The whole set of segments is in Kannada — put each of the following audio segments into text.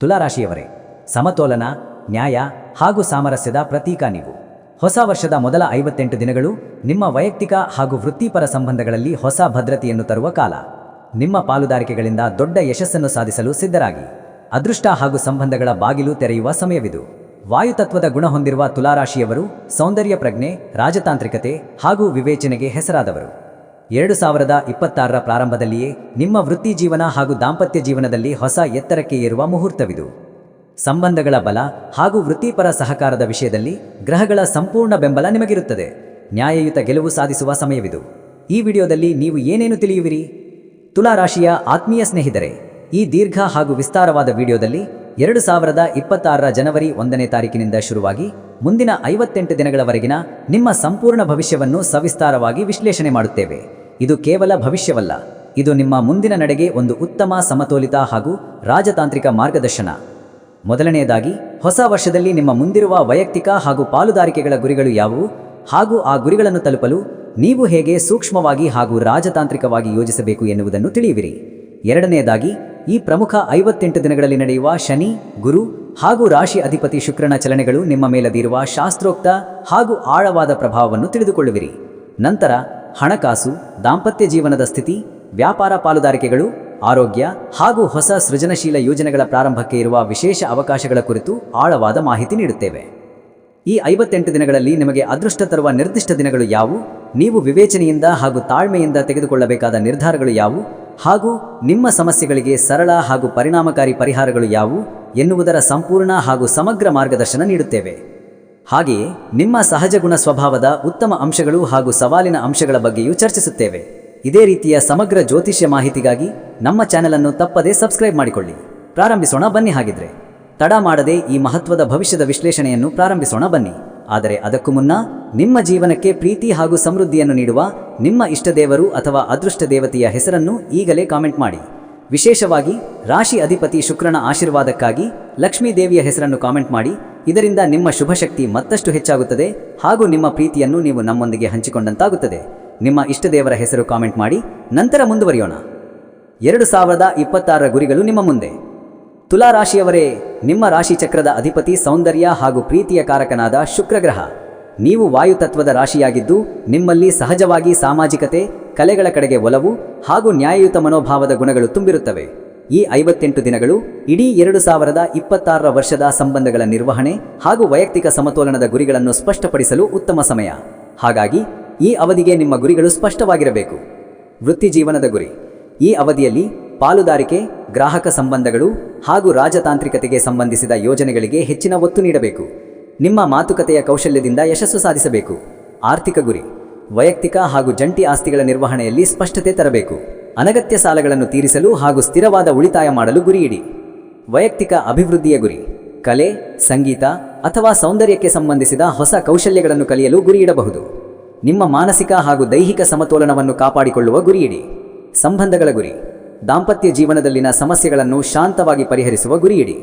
ತುಲಾರಾಶಿಯವರೇ, ಸಮತೋಲನ, ನ್ಯಾಯ ಹಾಗೂ ಸಾಮರಸ್ಯದ ಪ್ರತೀಕ ನೀವು. ಹೊಸ ವರ್ಷದ ಮೊದಲ ಐವತ್ತೆಂಟು ದಿನಗಳು ನಿಮ್ಮ ವೈಯಕ್ತಿಕ ಹಾಗೂ ವೃತ್ತಿಪರ ಸಂಬಂಧಗಳಲ್ಲಿ ಹೊಸ ಭದ್ರತೆಯನ್ನು ತರುವ ಕಾಲ. ನಿಮ್ಮ ಪಾಲುದಾರಿಕೆಗಳಿಂದ ದೊಡ್ಡ ಯಶಸ್ಸನ್ನು ಸಾಧಿಸಲು ಸಿದ್ಧರಾಗಿ. ಅದೃಷ್ಟ ಹಾಗೂ ಸಂಬಂಧಗಳ ಬಾಗಿಲು ತೆರೆಯುವ ಸಮಯವಿದು. ವಾಯುತತ್ವದ ಗುಣ ಹೊಂದಿರುವ ತುಲಾರಾಶಿಯವರು ಸೌಂದರ್ಯ ಪ್ರಜ್ಞೆ, ರಾಜತಾಂತ್ರಿಕತೆ ಹಾಗೂ ವಿವೇಚನೆಗೆ ಹೆಸರಾದವರು. ಎರಡು ಸಾವಿರದ ಇಪ್ಪತ್ತಾರರ ಪ್ರಾರಂಭದಲ್ಲಿಯೇ ನಿಮ್ಮ ವೃತ್ತಿ ಜೀವನ ಹಾಗೂ ದಾಂಪತ್ಯ ಜೀವನದಲ್ಲಿ ಹೊಸ ಎತ್ತರಕ್ಕೆ ಏರುವ ಮುಹೂರ್ತವಿದು. ಸಂಬಂಧಗಳ ಬಲ ಹಾಗೂ ವೃತ್ತಿಪರ ಸಹಕಾರದ ವಿಷಯದಲ್ಲಿ ಗ್ರಹಗಳ ಸಂಪೂರ್ಣ ಬೆಂಬಲ ನಿಮಗಿರುತ್ತದೆ. ನ್ಯಾಯಯುತ ಗೆಲುವು ಸಾಧಿಸುವ ಸಮಯವಿದು. ಈ ವಿಡಿಯೋದಲ್ಲಿ ನೀವು ಏನೇನು ತಿಳಿಯುವಿರಿ? ತುಲಾರಾಶಿಯ ಆತ್ಮೀಯ ಸ್ನೇಹಿತರೆ, ಈ ದೀರ್ಘ ಹಾಗೂ ವಿಸ್ತಾರವಾದ ವಿಡಿಯೋದಲ್ಲಿ ಎರಡು ಸಾವಿರದ ಇಪ್ಪತ್ತಾರರ ಜನವರಿ ಒಂದನೇ ತಾರೀಕಿನಿಂದ ಶುರುವಾಗಿ ಮುಂದಿನ ಐವತ್ತೆಂಟು ದಿನಗಳವರೆಗಿನ ನಿಮ್ಮ ಸಂಪೂರ್ಣ ಭವಿಷ್ಯವನ್ನು ಸವಿಸ್ತಾರವಾಗಿ ವಿಶ್ಲೇಷಣೆ ಮಾಡುತ್ತೇವೆ. ಇದು ಕೇವಲ ಭವಿಷ್ಯವಲ್ಲ. ಇದು ನಿಮ್ಮ ಮುಂದಿನ ನಡೆಗೆ ಒಂದು ಉತ್ತಮ ಸಮತೋಲಿತ ಹಾಗೂ ರಾಜತಾಂತ್ರಿಕ ಮಾರ್ಗದರ್ಶನ. ಮೊದಲನೆಯದಾಗಿ, ಹೊಸ ವರ್ಷದಲ್ಲಿ ನಿಮ್ಮ ಮುಂದಿರುವ ವೈಯಕ್ತಿಕ ಹಾಗೂ ಪಾಲುದಾರಿಕೆಗಳ ಗುರಿಗಳು ಯಾವುವು? ಹಾಗೂ ಆ ಗುರಿಗಳನ್ನು ತಲುಪಲು ನೀವು ಹೇಗೆ ಸೂಕ್ಷ್ಮವಾಗಿ ಹಾಗೂ ರಾಜತಾಂತ್ರಿಕವಾಗಿ ಯೋಜಿಸಬೇಕು ಎನ್ನುವುದನ್ನು ತಿಳಿಯುವಿರಿ. ಎರಡನೆಯದಾಗಿ, ಈ ಪ್ರಮುಖ ಐವತ್ತೆಂಟು ದಿನಗಳಲ್ಲಿ ನಡೆಯುವ ಶನಿ, ಗುರು ಹಾಗೂ ರಾಶಿ ಅಧಿಪತಿ ಶುಕ್ರನ ಚಲನೆಗಳು ನಿಮ್ಮ ಮೇಲದಿರುವ ಶಾಸ್ತ್ರೋಕ್ತ ಹಾಗೂ ಆಳವಾದ ಪ್ರಭಾವವನ್ನು ತಿಳಿದುಕೊಳ್ಳುವಿರಿ. ನಂತರ ಹಣಕಾಸು, ದಾಂಪತ್ಯ ಜೀವನದ ಸ್ಥಿತಿ, ವ್ಯಾಪಾರ ಪಾಲುದಾರಿಕೆಗಳು, ಆರೋಗ್ಯ ಹಾಗೂ ಹೊಸ ಸೃಜನಶೀಲ ಯೋಜನೆಗಳ ಪ್ರಾರಂಭಕ್ಕೆ ಇರುವ ವಿಶೇಷ ಅವಕಾಶಗಳ ಕುರಿತು ಆಳವಾದ ಮಾಹಿತಿ ನೀಡುತ್ತೇವೆ. ಈ ಐವತ್ತೆಂಟು ದಿನಗಳಲ್ಲಿ ನಿಮಗೆ ಅದೃಷ್ಟ ತರುವ ನಿರ್ದಿಷ್ಟ ದಿನಗಳು ಯಾವುವು? ನೀವು ವಿವೇಚನೆಯಿಂದ ಹಾಗೂ ತಾಳ್ಮೆಯಿಂದ ತೆಗೆದುಕೊಳ್ಳಬೇಕಾದ ನಿರ್ಧಾರಗಳು ಯಾವುವು? ಹಾಗೂ ನಿಮ್ಮ ಸಮಸ್ಯೆಗಳಿಗೆ ಸರಳ ಹಾಗೂ ಪರಿಣಾಮಕಾರಿ ಪರಿಹಾರಗಳು ಯಾವುವು? ಎನ್ನುವುದರ ಸಂಪೂರ್ಣ ಹಾಗೂ ಸಮಗ್ರ ಮಾರ್ಗದರ್ಶನ ನೀಡುತ್ತೇವೆ. ಹಾಗೆಯೇ ನಿಮ್ಮ ಸಹಜ ಗುಣ ಸ್ವಭಾವದ ಉತ್ತಮ ಅಂಶಗಳು ಹಾಗೂ ಸವಾಲಿನ ಅಂಶಗಳ ಬಗ್ಗೆಯೂ ಚರ್ಚಿಸುತ್ತೇವೆ. ಇದೇ ರೀತಿಯ ಸಮಗ್ರ ಜ್ಯೋತಿಷ್ಯ ಮಾಹಿತಿಗಾಗಿ ನಮ್ಮ ಚಾನೆಲ್ ಅನ್ನು ತಪ್ಪದೇ ಸಬ್ಸ್ಕ್ರೈಬ್ ಮಾಡಿಕೊಳ್ಳಿ. ಪ್ರಾರಂಭಿಸೋಣ ಬನ್ನಿ ಹಾಗಿದ್ರೆ. ತಡ ಮಾಡದೆ ಈ ಮಹತ್ವದ ಭವಿಷ್ಯದ ವಿಶ್ಲೇಷಣೆಯನ್ನು ಪ್ರಾರಂಭಿಸೋಣ ಬನ್ನಿ. ಆದರೆ ಅದಕ್ಕೂ ಮುನ್ನ ನಿಮ್ಮ ಜೀವನಕ್ಕೆ ಪ್ರೀತಿ ಹಾಗೂ ಸಮೃದ್ಧಿಯನ್ನು ನೀಡುವ ನಿಮ್ಮ ಇಷ್ಟದೇವರು ಅಥವಾ ಅದೃಷ್ಟ ದೇವತೆಯ ಹೆಸರನ್ನು ಈಗಲೇ ಕಾಮೆಂಟ್ ಮಾಡಿ. ವಿಶೇಷವಾಗಿ ರಾಶಿ ಅಧಿಪತಿ ಶುಕ್ರನ ಆಶೀರ್ವಾದಕ್ಕಾಗಿ ಲಕ್ಷ್ಮೀ ದೇವಿಯ ಹೆಸರನ್ನು ಕಾಮೆಂಟ್ ಮಾಡಿ. ಇದರಿಂದ ನಿಮ್ಮ ಶುಭಶಕ್ತಿ ಮತ್ತಷ್ಟು ಹೆಚ್ಚಾಗುತ್ತದೆ ಹಾಗೂ ನಿಮ್ಮ ಪ್ರೀತಿಯನ್ನು ನೀವು ನಮ್ಮೊಂದಿಗೆ ಹಂಚಿಕೊಂಡಂತಾಗುತ್ತದೆ. ನಿಮ್ಮ ಇಷ್ಟದೇವರ ಹೆಸರು ಕಾಮೆಂಟ್ ಮಾಡಿ, ನಂತರ ಮುಂದುವರಿಯೋಣ. ಎರಡು ಸಾವಿರದ ಇಪ್ಪತ್ತಾರರ ಗುರಿಗಳು ನಿಮ್ಮ ಮುಂದೆ. ತುಲಾ ರಾಶಿಯವರೇ ನಿಮ್ಮ ರಾಶಿ ಚಕ್ರದ ಅಧಿಪತಿ ಸೌಂದರ್ಯ ಹಾಗೂ ಪ್ರೀತಿಯ ಕಾರಕನಾದ ಶುಕ್ರಗ್ರಹ. ನೀವು ವಾಯುತತ್ವದ ರಾಶಿಯಾಗಿದ್ದು, ನಿಮ್ಮಲ್ಲಿ ಸಹಜವಾಗಿ ಸಾಮಾಜಿಕತೆ, ಕಲೆಗಳ ಕಡೆಗೆ ಒಲವು ಹಾಗೂ ನ್ಯಾಯಯುತ ಮನೋಭಾವದ ಗುಣಗಳು ತುಂಬಿರುತ್ತವೆ. ಈ ಐವತ್ತೆಂಟು ದಿನಗಳು ಇಡೀ ಎರಡು ಸಾವಿರದ ಇಪ್ಪತ್ತಾರರ ವರ್ಷದ ಸಂಬಂಧಗಳ ನಿರ್ವಹಣೆ ಹಾಗೂ ವೈಯಕ್ತಿಕ ಸಮತೋಲನದ ಗುರಿಗಳನ್ನು ಸ್ಪಷ್ಟಪಡಿಸಲು ಉತ್ತಮ ಸಮಯ. ಹಾಗಾಗಿ, ಈ ಅವಧಿಗೆ ನಿಮ್ಮ ಗುರಿಗಳು ಸ್ಪಷ್ಟವಾಗಿರಬೇಕು. ವೃತ್ತಿ ಜೀವನದ ಗುರಿ. ಈ ಅವಧಿಯಲ್ಲಿ ಪಾಲುದಾರಿಕೆ, ಗ್ರಾಹಕ ಸಂಬಂಧಗಳು ಹಾಗೂ ರಾಜತಾಂತ್ರಿಕತೆಗೆ ಸಂಬಂಧಿಸಿದ ಯೋಜನೆಗಳಿಗೆ ಹೆಚ್ಚಿನ ಒತ್ತು ನೀಡಬೇಕು. ನಿಮ್ಮ ಮಾತುಕತೆಯ ಕೌಶಲ್ಯದಿಂದ ಯಶಸ್ಸು ಸಾಧಿಸಬೇಕು. ಆರ್ಥಿಕ ಗುರಿ. ವೈಯಕ್ತಿಕ ಹಾಗೂ ಜಂಟಿ ಆಸ್ತಿಗಳ ನಿರ್ವಹಣೆಯಲ್ಲಿ ಸ್ಪಷ್ಟತೆ ತರಬೇಕು. ಅನಗತ್ಯ ಸಾಲಗಳನ್ನು ತೀರಿಸಲು ಹಾಗೂ ಸ್ಥಿರವಾದ ಉಳಿತಾಯ ಮಾಡಲು ಗುರಿಯಿಡಿ. ವೈಯಕ್ತಿಕ ಅಭಿವೃದ್ಧಿಯ ಗುರಿ. ಕಲೆ, ಸಂಗೀತ ಅಥವಾ ಸೌಂದರ್ಯಕ್ಕೆ ಸಂಬಂಧಿಸಿದ ಹೊಸ ಕೌಶಲ್ಯಗಳನ್ನು ಕಲಿಯಲು ಗುರಿಯಿಡಬಹುದು. ನಿಮ್ಮ ಮಾನಸಿಕ ಹಾಗೂ ದೈಹಿಕ ಸಮತೋಲನವನ್ನು ಕಾಪಾಡಿಕೊಳ್ಳುವ ಗುರಿಯಿಡಿ. ಸಂಬಂಧಗಳ ಗುರಿ. ದಾಂಪತ್ಯ ಜೀವನದಲ್ಲಿನ ಸಮಸ್ಯೆಗಳನ್ನು ಶಾಂತವಾಗಿ ಪರಿಹರಿಸುವ ಗುರಿಯಿಡಿ.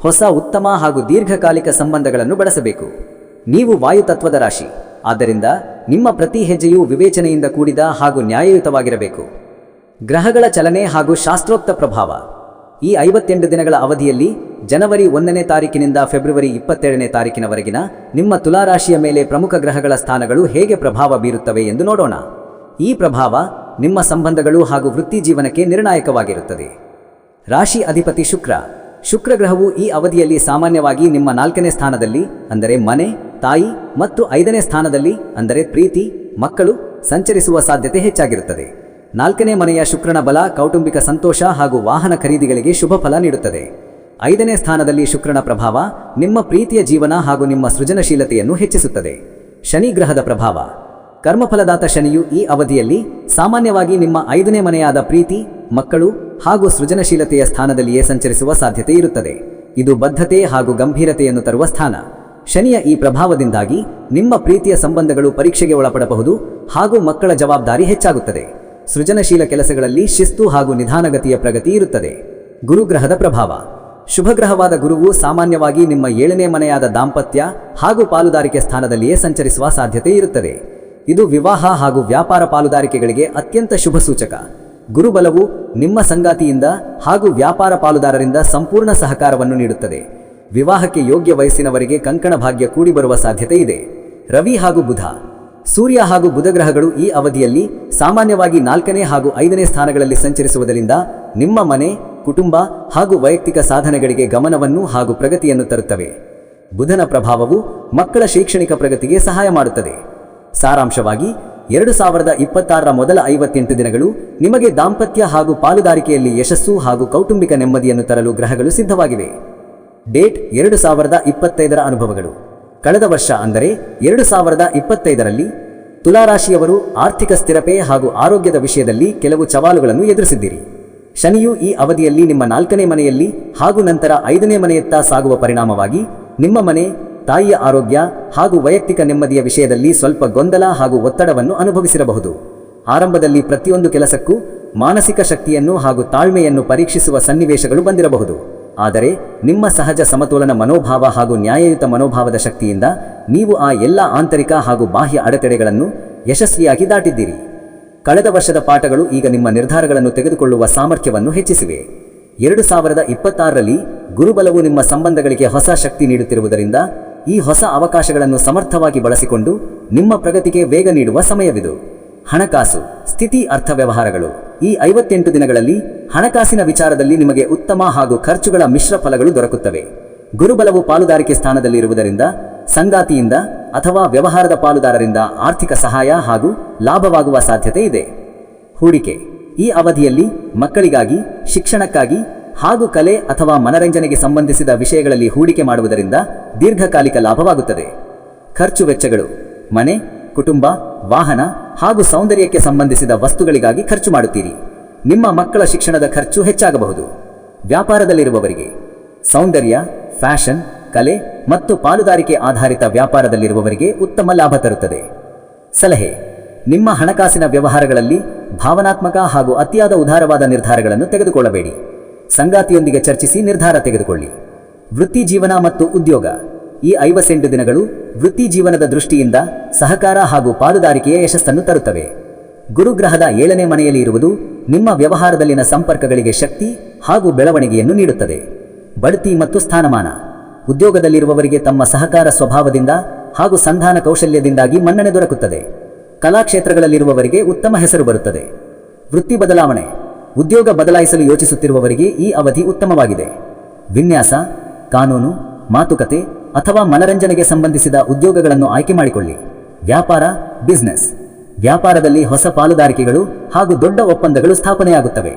ಹೊಸ ಉತ್ತಮ ಹಾಗೂ ದೀರ್ಘಕಾಲಿಕ ಸಂಬಂಧಗಳನ್ನು ಬಳಸಬೇಕು. ನೀವು ವಾಯುತತ್ವದ ರಾಶಿ. ಆದ್ದರಿಂದ ನಿಮ್ಮ ಪ್ರತಿ ಹೆಜ್ಜೆಯು ವಿವೇಚನೆಯಿಂದ ಕೂಡಿದ ಹಾಗೂ ನ್ಯಾಯಯುತವಾಗಿರಬೇಕು. ಗ್ರಹಗಳ ಚಲನೆ ಹಾಗೂ ಶಾಸ್ತ್ರೋಕ್ತ ಪ್ರಭಾವ. ಈ ಐವತ್ತೆಂಟು ದಿನಗಳ ಅವಧಿಯಲ್ಲಿ ಜನವರಿ ಒಂದನೇ ತಾರೀಕಿನಿಂದ ಫೆಬ್ರವರಿ ಇಪ್ಪತ್ತೆರಡನೇ ತಾರೀಕಿನವರೆಗಿನ ನಿಮ್ಮ ತುಲಾರಾಶಿಯ ಮೇಲೆ ಪ್ರಮುಖ ಗ್ರಹಗಳ ಸ್ಥಾನಗಳು ಹೇಗೆ ಪ್ರಭಾವ ಬೀರುತ್ತವೆ ಎಂದು ನೋಡೋಣ. ಈ ಪ್ರಭಾವ ನಿಮ್ಮ ಸಂಬಂಧಗಳು ಹಾಗೂ ವೃತ್ತಿ ಜೀವನಕ್ಕೆ ನಿರ್ಣಾಯಕವಾಗಿರುತ್ತದೆ. ರಾಶಿ ಅಧಿಪತಿ ಶುಕ್ರ. ಶುಕ್ರ ಗ್ರಹವು ಈ ಅವಧಿಯಲ್ಲಿ ಸಾಮಾನ್ಯವಾಗಿ ನಿಮ್ಮ ನಾಲ್ಕನೇ ಸ್ಥಾನದಲ್ಲಿ, ಅಂದರೆ ಮನೆ, ತಾಯಿ ಮತ್ತು ಐದನೇ ಸ್ಥಾನದಲ್ಲಿ, ಅಂದರೆ ಪ್ರೀತಿ, ಮಕ್ಕಳು, ಸಂಚರಿಸುವ ಸಾಧ್ಯತೆ ಹೆಚ್ಚಾಗಿರುತ್ತದೆ. ನಾಲ್ಕನೇ ಮನೆಯ ಶುಕ್ರನ ಬಲ, ಕೌಟುಂಬಿಕ ಸಂತೋಷ ಹಾಗೂ ವಾಹನ ಖರೀದಿಗಳಿಗೆ ಶುಭ ಫಲ ನೀಡುತ್ತದೆ. ಐದನೇ ಸ್ಥಾನದಲ್ಲಿ ಶುಕ್ರನ ಪ್ರಭಾವ, ನಿಮ್ಮ ಪ್ರೀತಿಯ ಜೀವನ ಹಾಗೂ ನಿಮ್ಮ ಸೃಜನಶೀಲತೆಯನ್ನು ಹೆಚ್ಚಿಸುತ್ತದೆ. ಶನಿ ಗ್ರಹದ ಪ್ರಭಾವ. ಕರ್ಮಫಲದಾತ ಶನಿಯು ಈ ಅವಧಿಯಲ್ಲಿ ಸಾಮಾನ್ಯವಾಗಿ ನಿಮ್ಮ ಐದನೇ ಮನೆಯಾದ ಪ್ರೀತಿ, ಮಕ್ಕಳು ಹಾಗೂ ಸೃಜನಶೀಲತೆಯ ಸ್ಥಾನದಲ್ಲಿಯೇ ಸಂಚರಿಸುವ ಸಾಧ್ಯತೆ ಇರುತ್ತದೆ. ಇದು ಬದ್ಧತೆ ಹಾಗೂ ಗಂಭೀರತೆಯನ್ನು ತರುವ ಸ್ಥಾನ. ಶನಿಯ ಈ ಪ್ರಭಾವದಿಂದಾಗಿ ನಿಮ್ಮ ಪ್ರೀತಿಯ ಸಂಬಂಧಗಳು ಪರೀಕ್ಷೆಗೆ ಒಳಪಡಬಹುದು ಹಾಗೂ ಮಕ್ಕಳ ಜವಾಬ್ದಾರಿ ಹೆಚ್ಚಾಗುತ್ತದೆ. ಸೃಜನಶೀಲ ಕೆಲಸಗಳಲ್ಲಿ ಶಿಸ್ತು ಹಾಗೂ ನಿಧಾನಗತಿಯ ಪ್ರಗತಿ ಇರುತ್ತದೆ. ಗುರುಗ್ರಹದ ಪ್ರಭಾವ. ಶುಭಗ್ರಹವಾದ ಗುರುವು ಸಾಮಾನ್ಯವಾಗಿ ನಿಮ್ಮ ಏಳನೇ ಮನೆಯಾದ ದಾಂಪತ್ಯ ಹಾಗೂ ಪಾಲುದಾರಿಕೆ ಸ್ಥಾನದಲ್ಲಿಯೇ ಸಂಚರಿಸುವ ಸಾಧ್ಯತೆ ಇರುತ್ತದೆ. ಇದು ವಿವಾಹ ಹಾಗೂ ವ್ಯಾಪಾರ ಪಾಲುದಾರಿಕೆಗಳಿಗೆ ಅತ್ಯಂತ ಶುಭ ಸೂಚಕ. ಗುರುಬಲವು ನಿಮ್ಮ ಸಂಗಾತಿಯಿಂದ ಹಾಗೂ ವ್ಯಾಪಾರ ಪಾಲುದಾರರಿಂದ ಸಂಪೂರ್ಣ ಸಹಕಾರವನ್ನು ನೀಡುತ್ತದೆ. ವಿವಾಹಕ್ಕೆ ಯೋಗ್ಯ ವಯಸ್ಸಿನವರಿಗೆ ಕಂಕಣ ಭಾಗ್ಯ ಕೂಡಿ ಬರುವ ಸಾಧ್ಯತೆ ಇದೆ. ರವಿ ಹಾಗೂ ಬುಧ. ಸೂರ್ಯ ಹಾಗೂ ಬುಧಗ್ರಹಗಳು ಈ ಅವಧಿಯಲ್ಲಿ ಸಾಮಾನ್ಯವಾಗಿ ನಾಲ್ಕನೇ ಹಾಗೂ ಐದನೇ ಸ್ಥಾನಗಳಲ್ಲಿ ಸಂಚರಿಸುವುದರಿಂದ ನಿಮ್ಮ ಮನೆ, ಕುಟುಂಬ ಹಾಗೂ ವೈಯಕ್ತಿಕ ಸಾಧನೆಗಳಿಗೆ ಗಮನವನ್ನು ಹಾಗೂ ಪ್ರಗತಿಯನ್ನು ತರುತ್ತವೆ. ಬುಧನ ಪ್ರಭಾವವು ಮಕ್ಕಳ ಶೈಕ್ಷಣಿಕ ಪ್ರಗತಿಗೆ ಸಹಾಯ ಮಾಡುತ್ತದೆ. ಸಾರಾಂಶವಾಗಿ, ಎರಡು ಸಾವಿರದ ಇಪ್ಪತ್ತಾರರ ಮೊದಲ ಐವತ್ತೆಂಟು ದಿನಗಳು ನಿಮಗೆ ದಾಂಪತ್ಯ ಹಾಗೂ ಪಾಲುದಾರಿಕೆಯಲ್ಲಿ ಯಶಸ್ಸು ಹಾಗೂ ಕೌಟುಂಬಿಕ ನೆಮ್ಮದಿಯನ್ನು ತರಲು ಗ್ರಹಗಳು ಸಿದ್ಧವಾಗಿವೆ. ಡೇಟ್ ಎರಡು ಸಾವಿರದ ಇಪ್ಪತ್ತೈದರ ಅನುಭವಗಳು. ಕಳೆದ ವರ್ಷ ಅಂದರೆ ಎರಡು ಸಾವಿರದ ಇಪ್ಪತ್ತೈದರಲ್ಲಿ ತುಲಾರಾಶಿಯವರು ಆರ್ಥಿಕ ಸ್ಥಿರತೆ ಹಾಗೂ ಆರೋಗ್ಯದ ವಿಷಯದಲ್ಲಿ ಕೆಲವು ಸವಾಲುಗಳನ್ನು ಎದುರಿಸಿದ್ದೀರಿ. ಶನಿಯು ಈ ಅವಧಿಯಲ್ಲಿ ನಿಮ್ಮ ನಾಲ್ಕನೇ ಮನೆಯಲ್ಲಿ ಹಾಗೂ ನಂತರ ಐದನೇ ಮನೆಯತ್ತ ಸಾಗುವ ಪರಿಣಾಮವಾಗಿ ನಿಮ್ಮ ಮನೆ, ತಾಯಿಯ ಆರೋಗ್ಯ ಹಾಗೂ ವೈಯಕ್ತಿಕ ನೆಮ್ಮದಿಯ ವಿಷಯದಲ್ಲಿ ಸ್ವಲ್ಪ ಗೊಂದಲ ಹಾಗೂ ಒತ್ತಡವನ್ನು ಅನುಭವಿಸಿರಬಹುದು. ಆರಂಭದಲ್ಲಿ ಪ್ರತಿಯೊಂದು ಕೆಲಸಕ್ಕೂ ಮಾನಸಿಕ ಶಕ್ತಿಯನ್ನು ಹಾಗೂ ತಾಳ್ಮೆಯನ್ನು ಪರೀಕ್ಷಿಸುವ ಸನ್ನಿವೇಶಗಳು ಬಂದಿರಬಹುದು. ಆದರೆ ನಿಮ್ಮ ಸಹಜ ಸಮತೋಲನ ಮನೋಭಾವ ಹಾಗೂ ನ್ಯಾಯಯುತ ಮನೋಭಾವದ ಶಕ್ತಿಯಿಂದ ನೀವು ಆ ಎಲ್ಲ ಆಂತರಿಕ ಹಾಗೂ ಬಾಹ್ಯ ಅಡೆತಡೆಗಳನ್ನು ಯಶಸ್ವಿಯಾಗಿ ದಾಟಿದ್ದೀರಿ. ಕಳೆದ ವರ್ಷದ ಪಾಠಗಳು ಈಗ ನಿಮ್ಮ ನಿರ್ಧಾರಗಳನ್ನು ತೆಗೆದುಕೊಳ್ಳುವ ಸಾಮರ್ಥ್ಯವನ್ನು ಹೆಚ್ಚಿಸಿವೆ. ಎರಡು ಸಾವಿರದ ಇಪ್ಪತ್ತಾರರಲ್ಲಿ ಗುರುಬಲವು ನಿಮ್ಮ ಸಂಬಂಧಗಳಿಗೆ ಹೊಸ ಶಕ್ತಿ ನೀಡುತ್ತಿರುವುದರಿಂದ ಈ ಹೊಸ ಅವಕಾಶಗಳನ್ನು ಸಮರ್ಥವಾಗಿ ಬಳಸಿಕೊಂಡು ನಿಮ್ಮ ಪ್ರಗತಿಗೆ ವೇಗ ನೀಡುವ ಸಮಯವಿದು. ಹಣಕಾಸು, ಸ್ಥಿತಿ ಅರ್ಥ ವ್ಯವಹಾರಗಳು ಈ ಐವತ್ತೆಂಟು ದಿನಗಳಲ್ಲಿ ಹಣಕಾಸಿನ ವಿಚಾರದಲ್ಲಿ ನಿಮಗೆ ಉತ್ತಮ ಹಾಗೂ ಖರ್ಚುಗಳ ಮಿಶ್ರ ಫಲಗಳು ದೊರಕುತ್ತವೆ. ಗುರುಬಲವು ಪಾಲುದಾರಿಕೆ ಸ್ಥಾನದಲ್ಲಿರುವುದರಿಂದ, ಸಂಗಾತಿಯಿಂದ ಅಥವಾ ವ್ಯವಹಾರದ ಪಾಲುದಾರರಿಂದ ಆರ್ಥಿಕ ಸಹಾಯ ಹಾಗೂ ಲಾಭವಾಗುವ ಸಾಧ್ಯತೆ ಇದೆ. ಹೂಡಿಕೆ. ಈ ಅವಧಿಯಲ್ಲಿ ಮಕ್ಕಳಿಗಾಗಿ, ಶಿಕ್ಷಣಕ್ಕಾಗಿ ಹಾಗೂ ಕಲೆ ಅಥವಾ ಮನರಂಜನೆಗೆ ಸಂಬಂಧಿಸಿದ ವಿಷಯಗಳಲ್ಲಿ ಹೂಡಿಕೆ ಮಾಡುವುದರಿಂದ ದೀರ್ಘಕಾಲಿಕ ಲಾಭವಾಗುತ್ತದೆ. ಖರ್ಚು ವೆಚ್ಚಗಳು. ಮನೆ, ಕುಟುಂಬ, ವಾಹನ ಹಾಗೂ ಸೌಂದರ್ಯಕ್ಕೆ ಸಂಬಂಧಿಸಿದ ವಸ್ತುಗಳಿಗಾಗಿ ಖರ್ಚು ಮಾಡುತ್ತೀರಿ. ನಿಮ್ಮ ಮಕ್ಕಳ ಶಿಕ್ಷಣದ ಖರ್ಚು ಹೆಚ್ಚಾಗಬಹುದು. ವ್ಯಾಪಾರದಲ್ಲಿರುವವರಿಗೆ ಸೌಂದರ್ಯ, ಫ್ಯಾಷನ್, ಕಲೆ ಮತ್ತು ಪಾಲುದಾರಿಕೆ ಆಧಾರಿತ ವ್ಯಾಪಾರದಲ್ಲಿರುವವರಿಗೆ ಉತ್ತಮ ಲಾಭ ತರುತ್ತದೆ. ಸಲಹೆ, ನಿಮ್ಮ ಹಣಕಾಸಿನ ವ್ಯವಹಾರಗಳಲ್ಲಿ ಭಾವನಾತ್ಮಕ ಹಾಗೂ ಅತಿಯಾದ ಉದಾರವಾದ ನಿರ್ಧಾರಗಳನ್ನು ತೆಗೆದುಕೊಳ್ಳಬೇಡಿ. ಸಂಗಾತಿಯೊಂದಿಗೆ ಚರ್ಚಿಸಿ ನಿರ್ಧಾರ ತೆಗೆದುಕೊಳ್ಳಿ. ವೃತ್ತಿ ಜೀವನ ಮತ್ತು ಉದ್ಯೋಗ ಈ ಐವತ್ತೆಂಟು ದಿನಗಳು ವೃತ್ತಿ ಜೀವನದ ದೃಷ್ಟಿಯಿಂದ ಸಹಕಾರ ಹಾಗೂ ಪಾಲುದಾರಿಕೆಯ ಯಶಸ್ಸನ್ನು ತರುತ್ತವೆ. ಗುರುಗ್ರಹದ ಏಳನೇ ಮನೆಯಲ್ಲಿ ಇರುವುದು ನಿಮ್ಮ ವ್ಯವಹಾರದಲ್ಲಿನ ಸಂಪರ್ಕಗಳಿಗೆ ಶಕ್ತಿ ಹಾಗೂ ಬೆಳವಣಿಗೆಯನ್ನು ನೀಡುತ್ತದೆ. ಬಡ್ತಿ ಮತ್ತು ಸ್ಥಾನಮಾನ. ಉದ್ಯೋಗದಲ್ಲಿರುವವರಿಗೆ ತಮ್ಮ ಸಹಕಾರ ಸ್ವಭಾವದಿಂದ ಹಾಗೂ ಸಂಧಾನ ಕೌಶಲ್ಯದಿಂದಾಗಿ ಮನ್ನಣೆ ದೊರಕುತ್ತದೆ. ಕಲಾಕ್ಷೇತ್ರಗಳಲ್ಲಿರುವವರಿಗೆ ಉತ್ತಮ ಹೆಸರು ಬರುತ್ತದೆ. ವೃತ್ತಿ ಬದಲಾವಣೆ. ಉದ್ಯೋಗ ಬದಲಾಯಿಸಲು ಯೋಚಿಸುತ್ತಿರುವವರಿಗೆ ಈ ಅವಧಿ ಉತ್ತಮವಾಗಿದೆ. ವಿನ್ಯಾಸ, ಕಾನೂನು, ಮಾತುಕತೆ ಅಥವಾ ಮನರಂಜನೆಗೆ ಸಂಬಂಧಿಸಿದ ಉದ್ಯೋಗಗಳನ್ನು ಆಯ್ಕೆ ಮಾಡಿಕೊಳ್ಳಿ. ವ್ಯಾಪಾರ, ಬಿಸ್ನೆಸ್. ವ್ಯಾಪಾರದಲ್ಲಿ ಹೊಸ ಪಾಲುದಾರಿಕೆಗಳು ಹಾಗೂ ದೊಡ್ಡ ಒಪ್ಪಂದಗಳು ಸ್ಥಾಪನೆಯಾಗುತ್ತವೆ.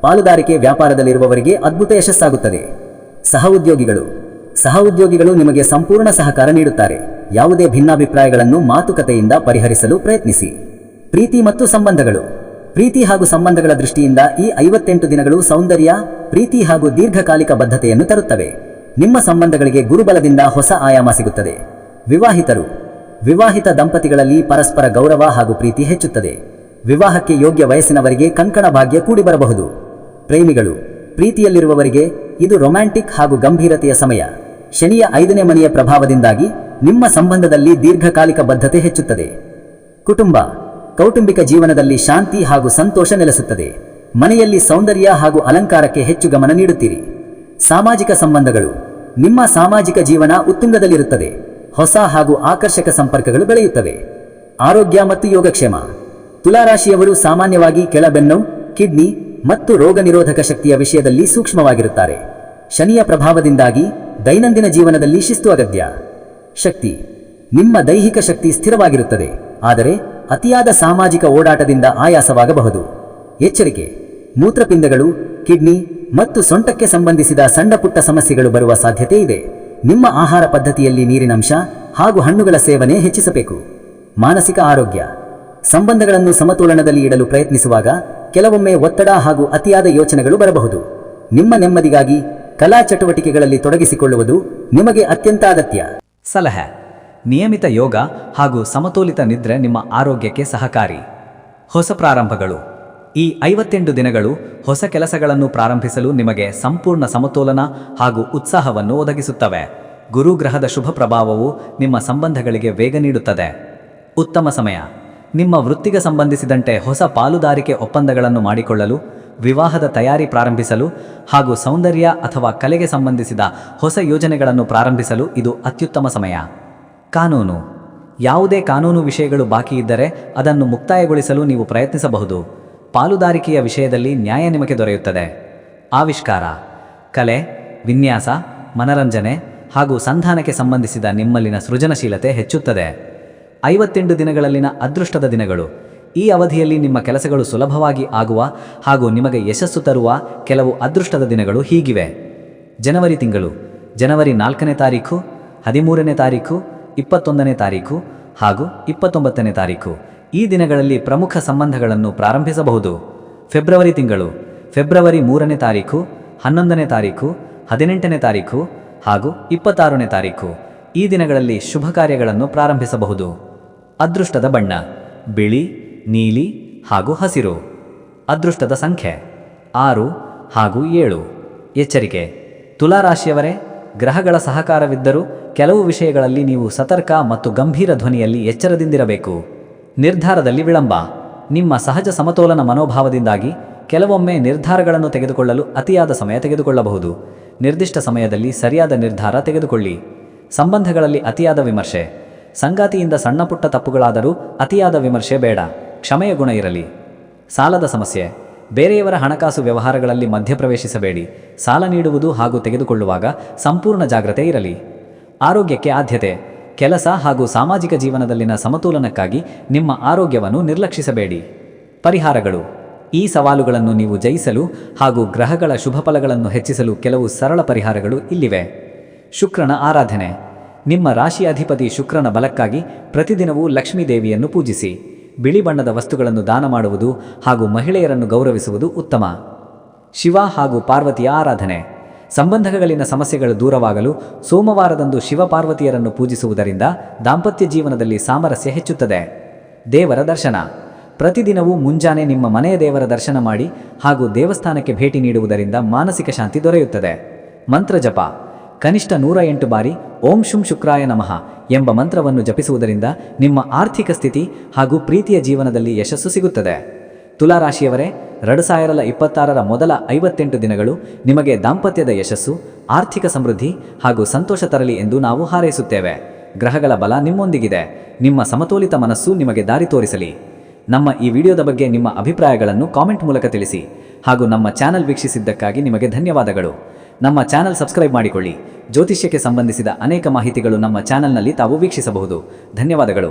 ಪಾಲುದಾರಿಕೆ ವ್ಯಾಪಾರದಲ್ಲಿರುವವರಿಗೆ ಅದ್ಭುತ ಯಶಸ್ಸಾಗುತ್ತದೆ. ಸಹ ಉದ್ಯೋಗಿಗಳು. ಸಹ ಉದ್ಯೋಗಿಗಳು ನಿಮಗೆ ಸಂಪೂರ್ಣ ಸಹಕಾರ ನೀಡುತ್ತಾರೆ. ಯಾವುದೇ ಭಿನ್ನಾಭಿಪ್ರಾಯಗಳನ್ನು ಮಾತುಕತೆಯಿಂದ ಪರಿಹರಿಸಲು ಪ್ರಯತ್ನಿಸಿ. ಪ್ರೀತಿ ಮತ್ತು ಸಂಬಂಧಗಳು. ಪ್ರೀತಿ ಹಾಗೂ ಸಂಬಂಧಗಳ ದೃಷ್ಟಿಯಿಂದ ಈ ಐವತ್ತೆಂಟು ದಿನಗಳು ಸೌಂದರ್ಯ, ಪ್ರೀತಿ ಹಾಗೂ ದೀರ್ಘಕಾಲಿಕ ಬದ್ಧತೆಯನ್ನು ತರುತ್ತವೆ. ನಿಮ್ಮ ಸಂಬಂಧಗಳಿಗೆ ಗುರುಬಲದಿಂದ ಹೊಸ ಆಯಾಮ ಸಿಗುತ್ತದೆ. ವಿವಾಹಿತರು, ವಿವಾಹಿತ ದಂಪತಿಗಳಲ್ಲಿ ಪರಸ್ಪರ ಗೌರವ ಹಾಗೂ ಪ್ರೀತಿ ಹೆಚ್ಚುತ್ತದೆ. ವಿವಾಹಕ್ಕೆ ಯೋಗ್ಯ ವಯಸ್ಸಿನವರಿಗೆ ಕಂಕಣ ಭಾಗ್ಯ ಕೂಡಿ ಬರಬಹುದು ಪ್ರೇಮಿಗಳು, ಪ್ರೀತಿಯಲ್ಲಿರುವವರಿಗೆ ಇದು ರೊಮ್ಯಾಂಟಿಕ್ ಹಾಗೂ ಗಂಭೀರತೆಯ ಸಮಯ. ಶನಿಯ ಐದನೇ ಮನೆಯ ಪ್ರಭಾವದಿಂದಾಗಿ ನಿಮ್ಮ ಸಂಬಂಧದಲ್ಲಿ ದೀರ್ಘಕಾಲಿಕ ಬದ್ಧತೆ ಹೆಚ್ಚುತ್ತದೆ. ಕುಟುಂಬ, ಕೌಟುಂಬಿಕ ಜೀವನದಲ್ಲಿ ಶಾಂತಿ ಹಾಗೂ ಸಂತೋಷ ನೆಲೆಸುತ್ತದೆ. ಮನೆಯಲ್ಲಿ ಸೌಂದರ್ಯ ಹಾಗೂ ಅಲಂಕಾರಕ್ಕೆ ಹೆಚ್ಚು ಗಮನ ನೀಡುತ್ತೀರಿ. ಸಾಮಾಜಿಕ ಸಂಬಂಧಗಳು ನಿಮ್ಮ ಸಾಮಾಜಿಕ ಜೀವನ ಉತ್ತುಂಗದಲ್ಲಿರುತ್ತದೆ. ಹೊಸ ಹಾಗೂ ಆಕರ್ಷಕ ಸಂಪರ್ಕಗಳು ಬೆಳೆಯುತ್ತವೆ. ಆರೋಗ್ಯ ಮತ್ತು ಯೋಗಕ್ಷೇಮ. ತುಲಾರಾಶಿಯವರು ಸಾಮಾನ್ಯವಾಗಿ ಕೆಳಬೆನ್ನು, ಕಿಡ್ನಿ ಮತ್ತು ರೋಗ ನಿರೋಧಕ ಶಕ್ತಿಯ ವಿಷಯದಲ್ಲಿ ಸೂಕ್ಷ್ಮವಾಗಿರುತ್ತಾರೆ. ಶನಿಯ ಪ್ರಭಾವದಿಂದಾಗಿ ದೈನಂದಿನ ಜೀವನದಲ್ಲಿ ಶಿಸ್ತು ಅಗತ್ಯ. ಶಕ್ತಿ. ನಿಮ್ಮ ದೈಹಿಕ ಶಕ್ತಿ ಸ್ಥಿರವಾಗಿರುತ್ತದೆ. ಆದರೆ ಅತಿಯಾದ ಸಾಮಾಜಿಕ ಓಡಾಟದಿಂದ ಆಯಾಸವಾಗಬಹುದು. ಎಚ್ಚರಿಕೆ. ಮೂತ್ರಪಿಂಡಗಳು, ಕಿಡ್ನಿ ಮತ್ತು ಸೊಂಟಕ್ಕೆ ಸಂಬಂಧಿಸಿದ ಸಣ್ಣ ಪುಟ್ಟ ಸಮಸ್ಯೆಗಳು ಬರುವ ಸಾಧ್ಯತೆ ಇದೆ. ನಿಮ್ಮ ಆಹಾರ ಪದ್ಧತಿಯಲ್ಲಿ ನೀರಿನಂಶ ಹಾಗೂ ಹಣ್ಣುಗಳ ಸೇವನೆ ಹೆಚ್ಚಿಸಬೇಕು. ಮಾನಸಿಕ ಆರೋಗ್ಯ. ಸಂಬಂಧಗಳನ್ನು ಸಮತೋಲನದಲ್ಲಿ ಇಡಲು ಪ್ರಯತ್ನಿಸುವಾಗ ಕೆಲವೊಮ್ಮೆ ಒತ್ತಡ ಹಾಗೂ ಅತಿಯಾದ ಯೋಚನೆಗಳು ಬರಬಹುದು. ನಿಮ್ಮ ನೆಮ್ಮದಿಗಾಗಿ ಕಲಾ ಚಟುವಟಿಕೆಗಳಲ್ಲಿ ತೊಡಗಿಸಿಕೊಳ್ಳುವುದು ನಿಮಗೆ ಅತ್ಯಂತ ಅಗತ್ಯ. ಸಲಹೆ. ನಿಯಮಿತ ಯೋಗ ಹಾಗೂ ಸಮತೋಲಿತ ನಿದ್ರೆ ನಿಮ್ಮ ಆರೋಗ್ಯಕ್ಕೆ ಸಹಕಾರಿ. ಹೊಸ ಪ್ರಾರಂಭಗಳು. ಈ ಐವತ್ತೆಂಟು ದಿನಗಳು ಹೊಸ ಕೆಲಸಗಳನ್ನು ಪ್ರಾರಂಭಿಸಲು ನಿಮಗೆ ಸಂಪೂರ್ಣ ಸಮತೋಲನ ಹಾಗೂ ಉತ್ಸಾಹವನ್ನು ಒದಗಿಸುತ್ತವೆ. ಗುರು ಗ್ರಹದ ಶುಭ ಪ್ರಭಾವವು ನಿಮ್ಮ ಸಂಬಂಧಗಳಿಗೆ ವೇಗ ನೀಡುತ್ತದೆ. ಉತ್ತಮ ಸಮಯ. ನಿಮ್ಮ ವೃತ್ತಿಗೆ ಸಂಬಂಧಿಸಿದಂತೆ ಹೊಸ ಪಾಲುದಾರಿಕೆ ಒಪ್ಪಂದಗಳನ್ನು ಮಾಡಿಕೊಳ್ಳಲು, ವಿವಾಹದ ತಯಾರಿ ಪ್ರಾರಂಭಿಸಲು ಹಾಗೂ ಸೌಂದರ್ಯ ಅಥವಾ ಕಲೆಗೆ ಸಂಬಂಧಿಸಿದ ಹೊಸ ಯೋಜನೆಗಳನ್ನು ಪ್ರಾರಂಭಿಸಲು ಇದು ಅತ್ಯುತ್ತಮ ಸಮಯ. ಕಾನೂನು. ಯಾವುದೇ ಕಾನೂನು ವಿಷಯಗಳು ಬಾಕಿ ಇದ್ದರೆ ಅದನ್ನು ಮುಕ್ತಾಯಗೊಳಿಸಲು ನೀವು ಪ್ರಯತ್ನಿಸಬಹುದು. ಪಾಲುದಾರಿಕೆಯ ವಿಷಯದಲ್ಲಿ ನ್ಯಾಯ ನಿಮಗೆ ದೊರೆಯುತ್ತದೆ. ಆವಿಷ್ಕಾರ, ಕಲೆ, ವಿನ್ಯಾಸ, ಮನರಂಜನೆ ಹಾಗೂ ಸಂಧಾನಕ್ಕೆ ಸಂಬಂಧಿಸಿದ ನಿಮ್ಮಲ್ಲಿನ ಸೃಜನಶೀಲತೆ ಹೆಚ್ಚುತ್ತದೆ. ಐವತ್ತೆಂಟು ದಿನಗಳಲ್ಲಿನ ಅದೃಷ್ಟದ ದಿನಗಳು. ಈ ಅವಧಿಯಲ್ಲಿ ನಿಮ್ಮ ಕೆಲಸಗಳು ಸುಲಭವಾಗಿ ಆಗುವ ಹಾಗೂ ನಿಮಗೆ ಯಶಸ್ಸು ತರುವ ಕೆಲವು ಅದೃಷ್ಟದ ದಿನಗಳು ಹೀಗಿವೆ. ಜನವರಿ ತಿಂಗಳು. ಜನವರಿ ನಾಲ್ಕನೇ ತಾರೀಕು, ಹದಿಮೂರನೇ ತಾರೀಕು, ಇಪ್ಪತ್ತೊಂದನೇ ತಾರೀಕು ಹಾಗೂ ಇಪ್ಪತ್ತೊಂಬತ್ತನೇ ತಾರೀಕು. ಈ ದಿನಗಳಲ್ಲಿ ಪ್ರಮುಖ ಸಂಬಂಧಗಳನ್ನು ಪ್ರಾರಂಭಿಸಬಹುದು. ಫೆಬ್ರವರಿ ತಿಂಗಳು, ಫೆಬ್ರವರಿ ಮೂರನೇ ತಾರೀಕು ಹನ್ನೊಂದನೇ ತಾರೀಕು ಹದಿನೆಂಟನೇ ತಾರೀಕು ಹಾಗೂ ಇಪ್ಪತ್ತಾರನೇ ತಾರೀಕು ಈ ದಿನಗಳಲ್ಲಿ ಶುಭ ಕಾರ್ಯಗಳನ್ನು ಪ್ರಾರಂಭಿಸಬಹುದು. ಅದೃಷ್ಟದ ಬಣ್ಣ, ಬಿಳಿ, ನೀಲಿ ಹಾಗೂ ಹಸಿರು. ಅದೃಷ್ಟದ ಸಂಖ್ಯೆ, ಆರು ಹಾಗೂ ಏಳು. ಎಚ್ಚರಿಕೆ, ತುಲಾರಾಶಿಯವರೇ, ಗ್ರಹಗಳ ಸಹಕಾರವಿದ್ದರೂ ಕೆಲವು ವಿಷಯಗಳಲ್ಲಿ ನೀವು ಸತರ್ಕ ಮತ್ತು ಗಂಭೀರ ಧ್ವನಿಯಲ್ಲಿ ಎಚ್ಚರದಿಂದಿರಬೇಕು. ನಿರ್ಧಾರದಲ್ಲಿ ವಿಳಂಬ. ನಿಮ್ಮ ಸಹಜ ಸಮತೋಲನ ಮನೋಭಾವದಿಂದಾಗಿ ಕೆಲವೊಮ್ಮೆ ನಿರ್ಧಾರಗಳನ್ನು ತೆಗೆದುಕೊಳ್ಳಲು ಅತಿಯಾದ ಸಮಯ ತೆಗೆದುಕೊಳ್ಳಬಹುದು. ನಿರ್ದಿಷ್ಟ ಸಮಯದಲ್ಲಿ ಸರಿಯಾದ ನಿರ್ಧಾರ ತೆಗೆದುಕೊಳ್ಳಿ. ಸಂಬಂಧಗಳಲ್ಲಿ ಅತಿಯಾದ ವಿಮರ್ಶೆ. ಸಂಗಾತಿಯಿಂದ ಸಣ್ಣಪುಟ್ಟ ತಪ್ಪುಗಳಾದರೂ ಅತಿಯಾದ ವಿಮರ್ಶೆ ಬೇಡ. ಕ್ಷಮೆಯ ಗುಣ ಇರಲಿ. ಸಾಲದ ಸಮಸ್ಯೆ. ಬೇರೆಯವರ ಹಣಕಾಸು ವ್ಯವಹಾರಗಳಲ್ಲಿ ಮಧ್ಯಪ್ರವೇಶಿಸಬೇಡಿ. ಸಾಲ ನೀಡುವುದು ಹಾಗೂ ತೆಗೆದುಕೊಳ್ಳುವಾಗ ಸಂಪೂರ್ಣ ಜಾಗ್ರತೆ ಇರಲಿ. ಆರೋಗ್ಯಕ್ಕೆ ಆದ್ಯತೆ. ಕೆಲಸ ಹಾಗೂ ಸಾಮಾಜಿಕ ಜೀವನದಲ್ಲಿನ ಸಮತೋಲನಕ್ಕಾಗಿ ನಿಮ್ಮ ಆರೋಗ್ಯವನ್ನು ನಿರ್ಲಕ್ಷಿಸಬೇಡಿ. ಪರಿಹಾರಗಳು. ಈ ಸವಾಲುಗಳನ್ನು ನೀವು ಜಯಿಸಲು ಹಾಗೂ ಗ್ರಹಗಳ ಶುಭ ಫಲಗಳನ್ನು ಹೆಚ್ಚಿಸಲು ಕೆಲವು ಸರಳ ಪರಿಹಾರಗಳು ಇಲ್ಲಿವೆ. ಶುಕ್ರನ ಆರಾಧನೆ. ನಿಮ್ಮ ರಾಶಿ ಅಧಿಪತಿ ಶುಕ್ರನ ಬಲಕ್ಕಾಗಿ ಪ್ರತಿದಿನವೂ ಲಕ್ಷ್ಮೀದೇವಿಯನ್ನು ಪೂಜಿಸಿ. ಬಿಳಿ ಬಣ್ಣದ ವಸ್ತುಗಳನ್ನು ದಾನ ಮಾಡುವುದು ಹಾಗೂ ಮಹಿಳೆಯರನ್ನು ಗೌರವಿಸುವುದು ಉತ್ತಮ. ಶಿವ ಹಾಗೂ ಪಾರ್ವತಿಯ ಆರಾಧನೆ. ಸಂಬಂಧಗಳಲ್ಲಿನ ಸಮಸ್ಯೆಗಳು ದೂರವಾಗಲು ಸೋಮವಾರದಂದು ಶಿವಪಾರ್ವತಿಯರನ್ನು ಪೂಜಿಸುವುದರಿಂದ ದಾಂಪತ್ಯ ಜೀವನದಲ್ಲಿ ಸಾಮರಸ್ಯ ಹೆಚ್ಚುತ್ತದೆ. ದೇವರ ದರ್ಶನ. ಪ್ರತಿದಿನವೂ ಮುಂಜಾನೆ ನಿಮ್ಮ ಮನೆಯ ದೇವರ ದರ್ಶನ ಮಾಡಿ ಹಾಗೂ ದೇವಸ್ಥಾನಕ್ಕೆ ಭೇಟಿ ನೀಡುವುದರಿಂದ ಮಾನಸಿಕ ಶಾಂತಿ ದೊರೆಯುತ್ತದೆ. ಮಂತ್ರ ಜಪ. ಕನಿಷ್ಠ ನೂರ ಎಂಟು ಬಾರಿ ಓಂ ಶುಂ ಶುಕ್ರಾಯ ನಮಃ ಎಂಬ ಮಂತ್ರವನ್ನು ಜಪಿಸುವುದರಿಂದ ನಿಮ್ಮ ಆರ್ಥಿಕ ಸ್ಥಿತಿ ಹಾಗೂ ಪ್ರೀತಿಯ ಜೀವನದಲ್ಲಿ ಯಶಸ್ಸು ಸಿಗುತ್ತದೆ. ತುಲಾರಾಶಿಯವರೇ, ಎರಡು ಸಾವಿರದ ಇಪ್ಪತ್ತಾರರ ಮೊದಲ ಐವತ್ತೆಂಟು ದಿನಗಳು ನಿಮಗೆ ದಾಂಪತ್ಯದ ಯಶಸ್ಸು, ಆರ್ಥಿಕ ಸಮೃದ್ಧಿ ಹಾಗೂ ಸಂತೋಷ ತರಲಿ ಎಂದು ನಾವು ಹಾರೈಸುತ್ತೇವೆ. ಗ್ರಹಗಳ ಬಲ ನಿಮ್ಮೊಂದಿಗಿದೆ. ನಿಮ್ಮ ಸಮತೋಲಿತ ಮನಸ್ಸು ನಿಮಗೆ ದಾರಿ ತೋರಿಸಲಿ. ನಮ್ಮ ಈ ವಿಡಿಯೋದ ಬಗ್ಗೆ ನಿಮ್ಮ ಅಭಿಪ್ರಾಯಗಳನ್ನು ಕಾಮೆಂಟ್ ಮೂಲಕ ತಿಳಿಸಿ ಹಾಗೂ ನಮ್ಮ ಚಾನೆಲ್ ವೀಕ್ಷಿಸಿದ್ದಕ್ಕಾಗಿ ನಿಮಗೆ ಧನ್ಯವಾದಗಳು. ನಮ್ಮ ಚಾನೆಲ್ ಸಬ್ಸ್ಕ್ರೈಬ್ ಮಾಡಿಕೊಳ್ಳಿ. ಜ್ಯೋತಿಷ್ಯಕ್ಕೆ ಸಂಬಂಧಿಸಿದ ಅನೇಕ ಮಾಹಿತಿಗಳು ನಮ್ಮ ಚಾನಲ್ನಲ್ಲಿ ತಾವು ವೀಕ್ಷಿಸಬಹುದು. ಧನ್ಯವಾದಗಳು.